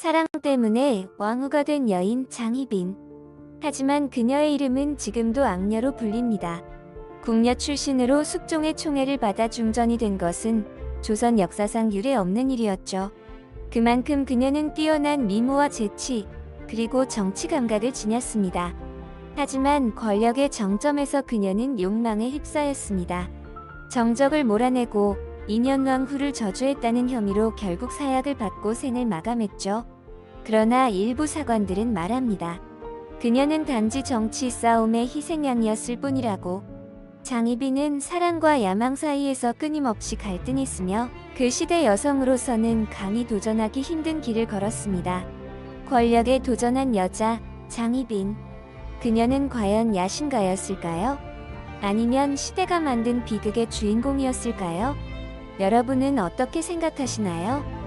사랑 때문에 왕후가 된 여인 장희빈. 하지만 그녀의 이름은 지금도 악녀로 불립니다. 궁녀 출신으로 숙종의 총애를 받아 중전이 된 것은 조선 역사상 유례 없는 일이었죠. 그만큼 그녀는 뛰어난 미모와 재치, 그리고 정치 감각을 지녔습니다. 하지만 권력의 정점에서 그녀는 욕망에 휩싸였습니다. 정적을 몰아내고 인현왕후를 저주했다는 혐의로 결국 사약을 받고 생을 마감했죠. 그러나 일부 사관들은 말합니다. 그녀는 단지 정치 싸움의 희생양이었을 뿐이라고. 장희빈은 사랑과 야망 사이에서 끊임없이 갈등했으며 그 시대 여성으로서는 감히 도전하기 힘든 길을 걸었습니다. 권력에 도전한 여자 장희빈. 그녀는 과연 야신가였을까요? 아니면 시대가 만든 비극의 주인공이었을까요? 여러분은 어떻게 생각하시나요?